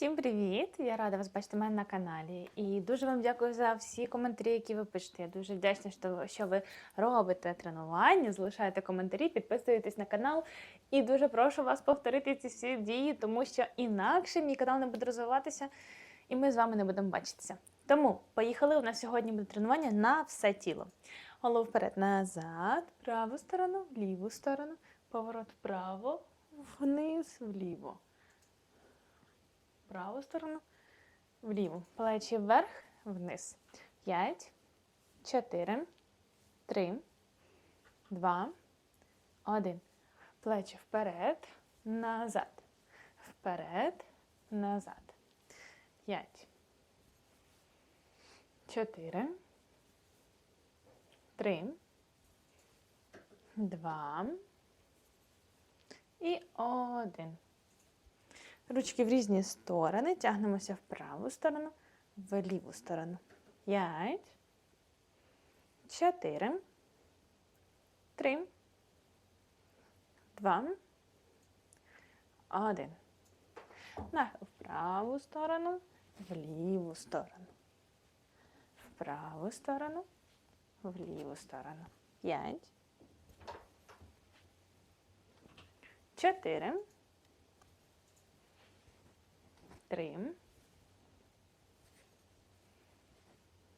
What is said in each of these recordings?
Всім привіт! Я рада вас бачити мене на каналі. І дуже вам дякую за всі коментарі, які ви пишете. Я дуже вдячна, що, ви робите тренування, залишаєте коментарі, підписуєтесь на канал. І дуже прошу вас повторити ці всі дії, тому що інакше мій канал не буде розвиватися, і ми з вами не будемо бачитися. Тому поїхали. У нас сьогодні буде тренування на все тіло. Голову вперед, назад, праву сторону, ліву сторону, поворот вправо, вниз, вліво праву сторону, вліву. Плечі вверх, вниз. П'ять, чотири, три, два, один. Плечі вперед, назад. Вперед, назад. П'ять. Чотири. Три. Два. І один. Ручки в різні сторони. Тягнемося в праву сторону, в ліву сторону. П'ять. Чотири. Три. Два. Один. Нахил в праву сторону, в ліву сторону. В праву сторону, в ліву сторону. П'ять. Чотири. Три.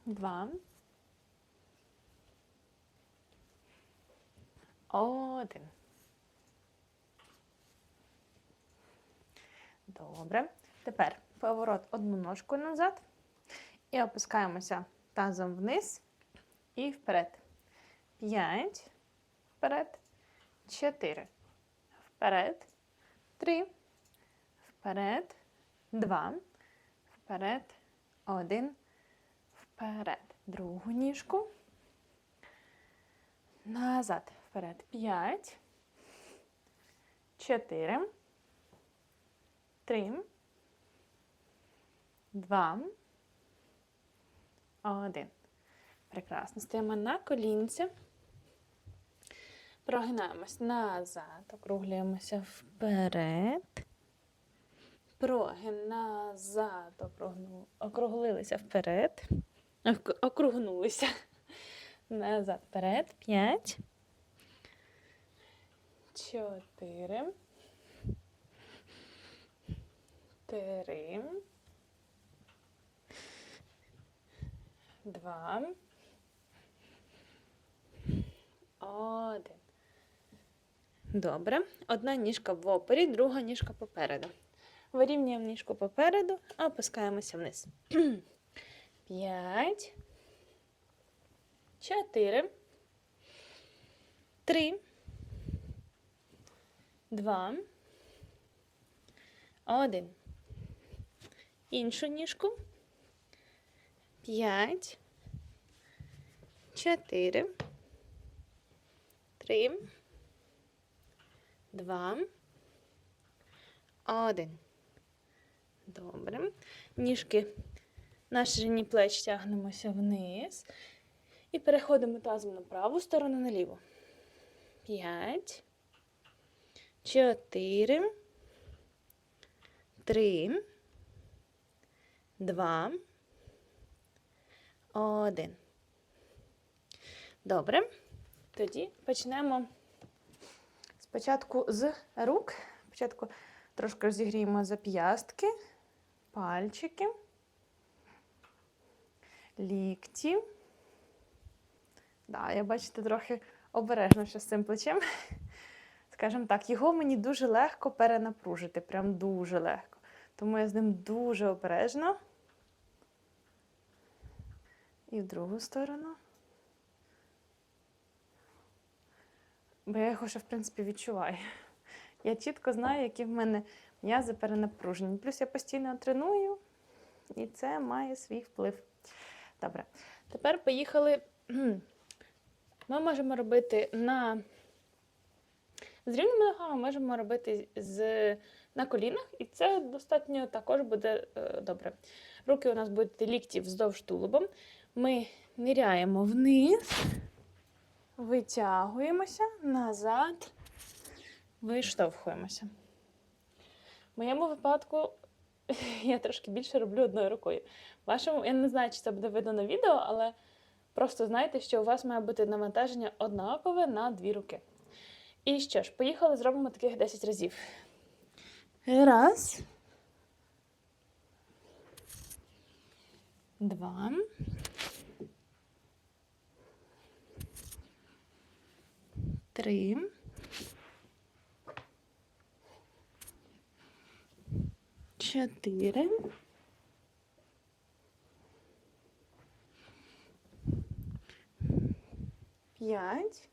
Два. Один. Добре. Тепер поворот одну ножку назад. І опускаємося тазом вниз і вперед. П'ять. Вперед. Чотири. Вперед. Три. Вперед. Два. Вперед. Один. Вперед. Другу ніжку. Назад. Вперед. П'ять. Чотири. Три. Два. Один. Прекрасно. Стоїмо на колінці. Прогинаємось назад. Округлюємося вперед. Прогин назад, округлилися вперед. Округнулися. Назад, вперед. П'ять. Чотири. Три. Два. Один. Добре. Одна ніжка в опорі, друга ніжка попереду. Вирівнюємо ніжку попереду, а опускаємося вниз. П'ять. Чотири. Три. Два. Один. Іншу ніжку. П'ять. Чотири. Три. Два. Один. Добре. Ніжки на ширині плеч тягнемося вниз. І переходимо тазом на праву сторону на ліву. П'ять. Чотири. Три. Два. Один. Добре. Тоді почнемо спочатку з рук. Спочатку трошки розігріємо зап'ястки пальчики, лікті. Да, я бачите, трохи обережно ще з цим плечем. Скажімо так, його мені дуже легко перенапружити, прям дуже легко. Тому я з ним дуже обережно. І в другу сторону. Бо я його ще, в принципі, відчуваю. Я чітко знаю, які в мене м'язи перенапружені. Плюс я постійно треную, і це має свій вплив. Добре. Тепер поїхали. Ми можемо робити на з рівними ногами, можемо робити з... на колінах, і це достатньо також буде е, добре. Руки у нас будуть лікті вздовж тулубом. Ми ниряємо вниз, витягуємося назад, виштовхуємося. В моєму випадку я трошки більше роблю одною рукою. Вашому, я не знаю, чи це буде видно на відео, але просто знайте, що у вас має бути навантаження однакове на дві руки. І що ж, поїхали, зробимо таких 10 разів. Раз. Два. Три. Чотири. П'ять.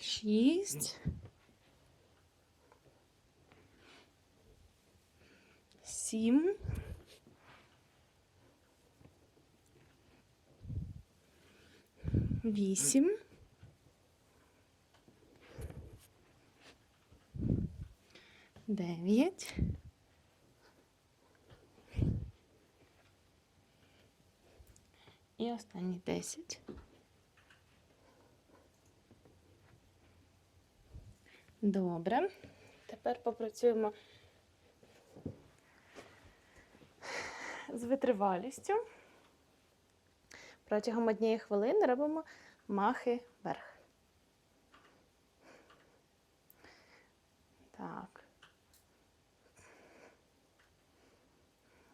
Шість. Сім. Вісім. Дев'ять. І останні десять. Добре. Тепер попрацюємо з витривалістю. Протягом однієї хвилини робимо махи вверх. Так.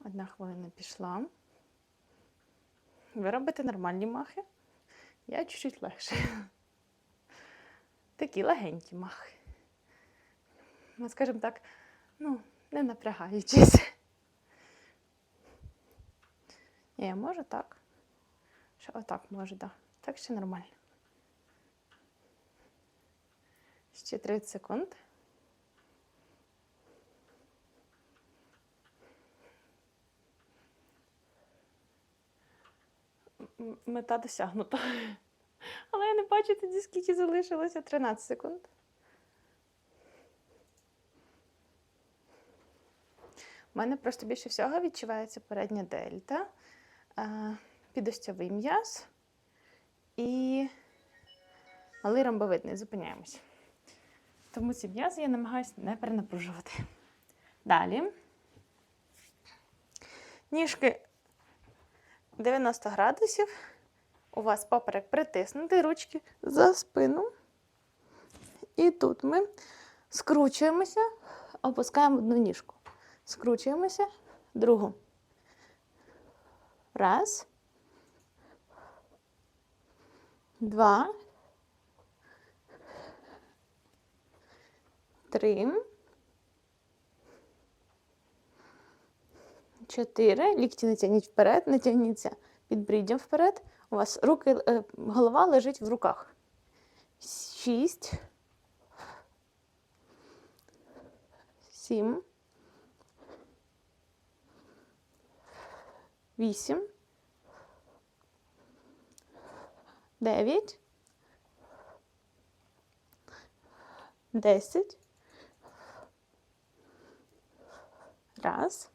Одна хвилина пішла. Ви робите нормальні махи. Я чуть-чуть легше. Такі легенькі махи. Ну, скажімо так, ну, не напрягаючись. Я можу так. Що отак можу, так. Так ще нормально. Ще 30 секунд. Мета досягнута. Але я не бачу тоді, скільки залишилося. 13 секунд. У мене просто більше всього відчувається передня дельта, е, підостьовий м'яз і малий ромбовидний. Зупиняємось. Тому ці м'язи я намагаюся не перенапружувати. Далі. Ніжки 90 градусів. У вас поперек притиснутий, ручки за спину. І тут ми скручуємося, опускаємо одну ніжку. Скручуємося, другу. Раз. Два. Три. Чотири. Лікті не тягніть вперед, не тягніться підбріддям вперед. У вас руки, е, голова лежить в руках. Шість. Сім. Вісім. Дев'ять. Десять. Раз.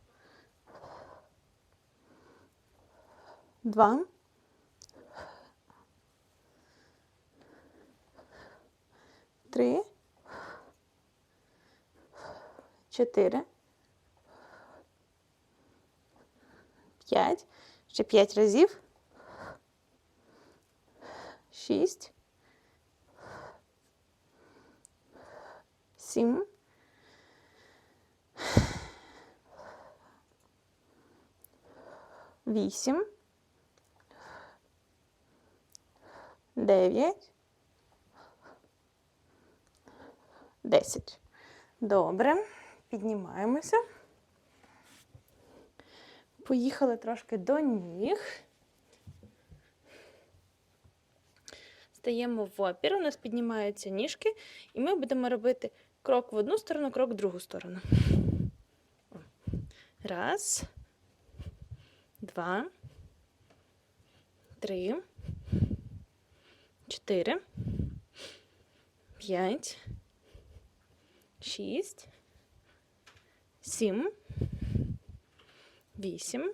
Два. Три. Чотири. П'ять. Ще п'ять разів. Шість. Сім. Вісім. Дев'ять. Десять. Добре. Піднімаємося. Поїхали трошки до ніг. Стаємо в опір, у нас піднімаються ніжки, і ми будемо робити крок в одну сторону, крок в другу сторону. Раз, два, три, чотири, п'ять, шість, сім, вісім,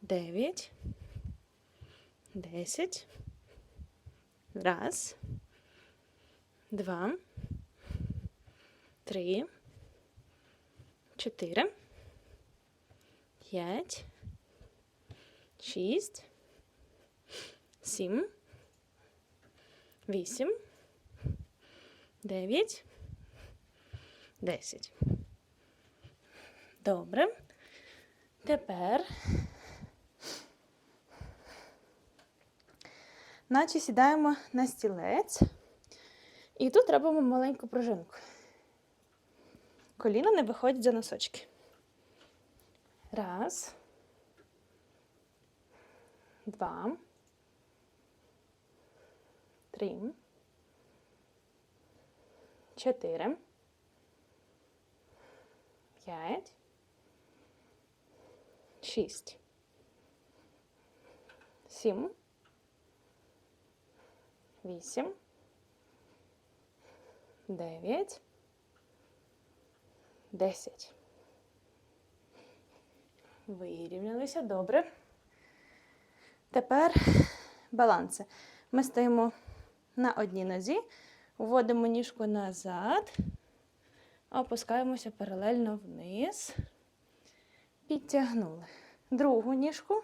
дев'ять, десять. Раз, два, три, чотири, п'ять, шість, сім, вісім, дев'ять, десять. Добре. Тепер. Наче сідаємо на стілець. І тут робимо маленьку пружинку. Коліна не виходять за носочки. Раз. Два. Три. Чотири. П'ять. Шість. Сім. Вісім. Дев'ять. Десять. Вирівнялися. Добре. Тепер баланси. Ми стоїмо на одній нозі, вводимо ніжку назад, опускаємося паралельно вниз. Підтягнули. Другу ніжку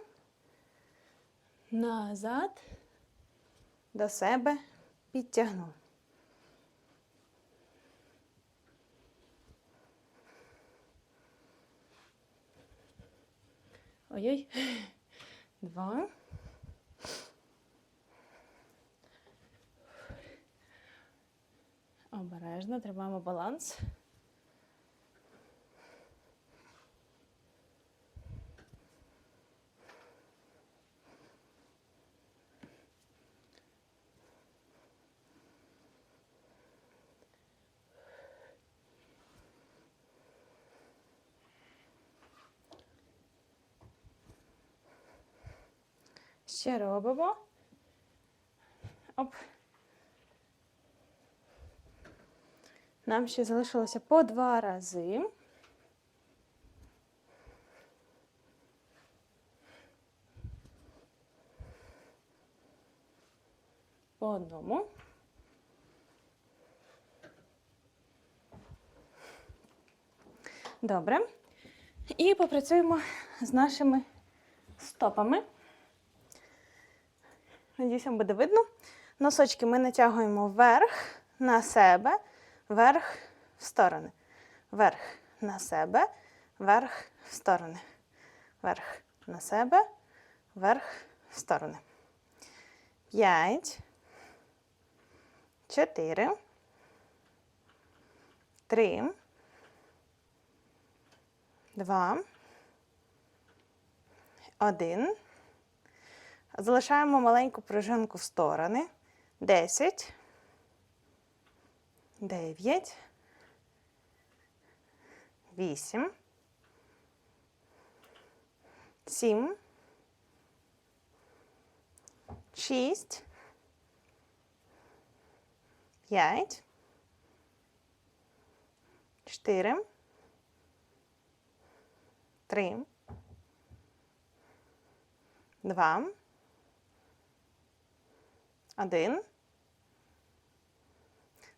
назад, до себе підтягнули. Ой-ой. Два. Обережно тримаємо баланс. Ще робимо. Оп. Нам ще залишилося по два рази. По одному. Добре. І попрацюємо з нашими стопами. Надіюсь, вам буде видно. Носочки ми натягуємо вверх на себе, вверх в сторони. Вверх на себе, вверх в сторони. Вверх на себе, вверх в сторони. П'ять. Чотири. Три. Два. Один. Залишаємо маленьку пружинку в сторони. 10, 9, 8, 7, 6, 5, 4, 3, 2, один.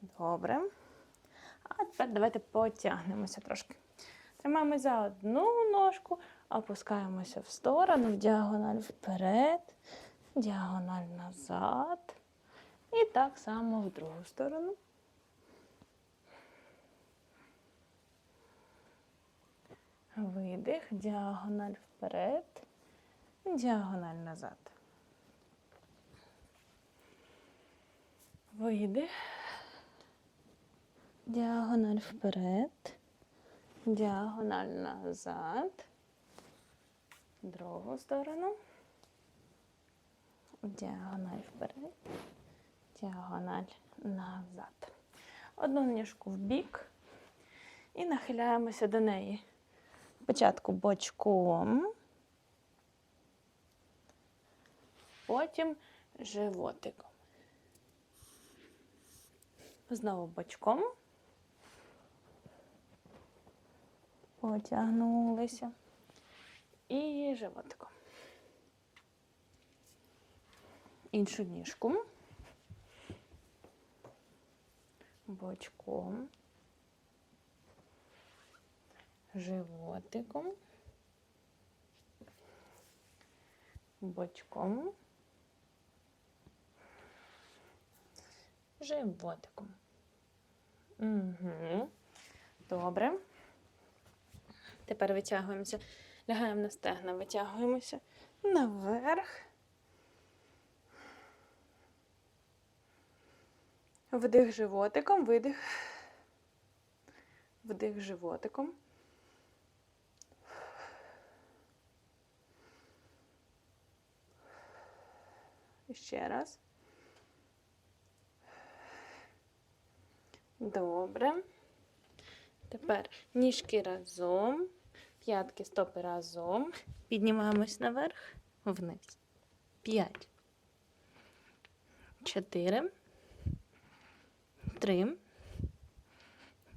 Добре. А тепер давайте потягнемося трошки. Тримаємо за одну ножку, опускаємося в сторону, в діагональ вперед, діагональ назад. І так само в другу сторону. Видих, діагональ вперед, діагональ назад. Видих. Діагональ вперед. Діагональ назад. Другу сторону. Діагональ вперед. діагональ назад. Одну ніжку в бік і нахиляємося до неї. Спочатку бочком, потім животиком. Знову бочком. Потягнулися. І животиком. Іншу ніжку. Бочком. Животиком. Бочком. Животиком. Угу. Добре. Тепер витягуємося. Лягаємо на стегна, витягуємося наверх. Вдих животиком, видих. Вдих животиком. Ще раз. Добре. Тепер ніжки разом, п'ятки стопи разом. Піднімаємось наверх, вниз. П'ять. Чотири. Три.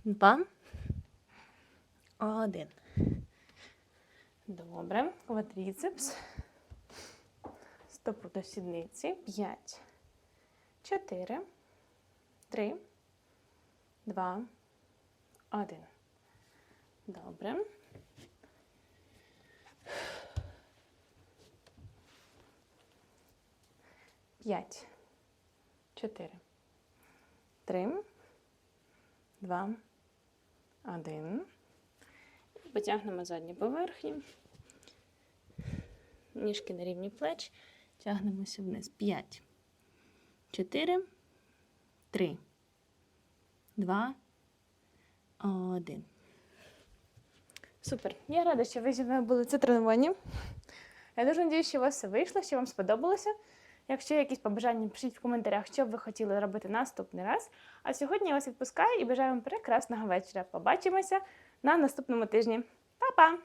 Два. Один. Добре. Квадріцепс. Стопу до сідниці. П'ять. Чотири. Три. Два. Один. Добре. П'ять. Чотири. Три. Два. Один. Потягнемо задню поверхню. Ніжки на рівні плеч. Тягнемося вниз. П'ять. Чотири. Три. Два. Один. Супер. Я рада, що ви зі мною були це тренування. Я дуже надію, що у вас все вийшло, що вам сподобалося. Якщо є якісь побажання, пишіть в коментарях, що б ви хотіли робити наступний раз. А сьогодні я вас відпускаю і бажаю вам прекрасного вечора. Побачимося на наступному тижні. Па-па!